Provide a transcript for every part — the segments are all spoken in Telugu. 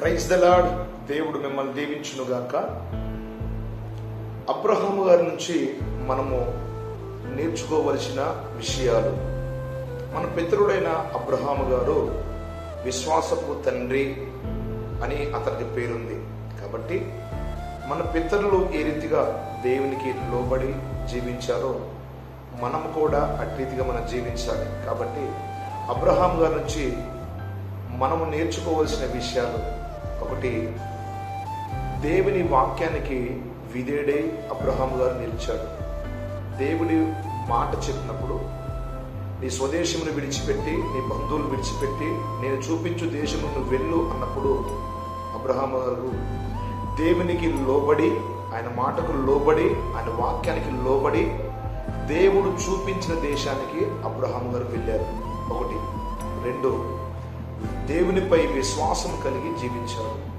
ప్రైజ్ ద లార్డ్ దేవుడు మిమ్మల్ని దీవించునుగాక. అబ్రహాము గారి నుంచి మనము నేర్చుకోవలసిన విషయాలు. మన పితరుడైన అబ్రహాము గారు విశ్వాసపు తండ్రి అని అతనికి పేరుంది. కాబట్టి మన పితరులు ఏ రీతిగా దేవునికి లోబడి జీవించారో మనం కూడా అట్టి రీతిగా మనం జీవించాలి. కాబట్టి అబ్రహాం గారి నుంచి మనము నేర్చుకోవాల్సిన విషయాలు ఒకటి దేవుని వాక్యానికి విధేడై అబ్రహాం గారు నిలిచాడు దేవుడి మాట చెప్పినప్పుడు నీ స్వదేశమును విడిచిపెట్టి నీ బంధువులు విడిచిపెట్టి నేను చూపించు దేశమును వెళ్ళు అన్నప్పుడు అబ్రహాం గారు దేవునికి లోబడి ఆయన మాటకు లోబడి ఆయన వాక్యానికి లోబడి దేవుడు చూపించిన దేశానికి అబ్రహాం గారు వెళ్ళారు. ఒకటి. రెండు. దేవునిపై విశ్వాసం కలిగి జీవించారు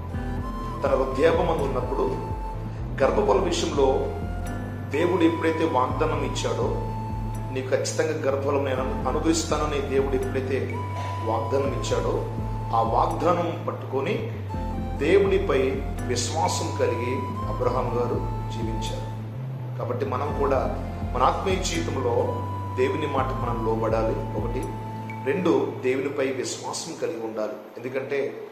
తన ఉద్యోగం ఉన్నప్పుడు గర్భఫల విషయంలో దేవుడు ఎప్పుడైతే వాగ్దానం ఇచ్చాడో నీకు ఖచ్చితంగా గర్భఫలం నేను అనుగ్రహిస్తానని దేవుడు ఎప్పుడైతే వాగ్దానం ఇచ్చాడో ఆ వాగ్దానం పట్టుకొని దేవునిపై విశ్వాసం కలిగి అబ్రహాం గారు జీవించారు. కాబట్టి మనం కూడా మన ఆత్మీయ జీవితంలో దేవుని మాట మనం లోబడాలి. ఒకటి రెండు దేవునిపై విశ్వాసం కలిగి ఉండాలి. ఎందుకంటే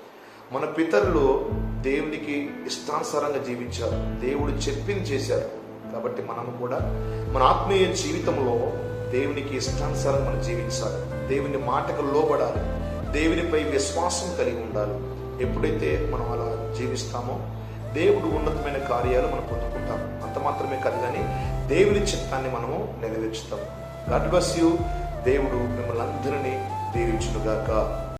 మన పితరులు దేవునికి ఇష్టానుసారంగా జీవించారు. దేవుడు చెప్పింది చేశారు. కాబట్టి మనం కూడా మన ఆత్మీయ జీవితంలో దేవునికి ఇష్టానుసారంగా మనం జీవించాలి. దేవుని మాటకు లోబడాలి. దేవునిపై విశ్వాసం కలిగి ఉండాలి. ఎప్పుడైతే మనం అలా జీవిస్తామో దేవుడు ఉన్నతమైన కార్యాలు మనం పొందుకుంటాం. అంత మాత్రమే కాదు కానీ దేవుని చిత్తాన్ని మనము నెరవేర్చుతాం. God bus you. దేవుడు మిమ్మల్ని అందరినీ దీవించునుగాక.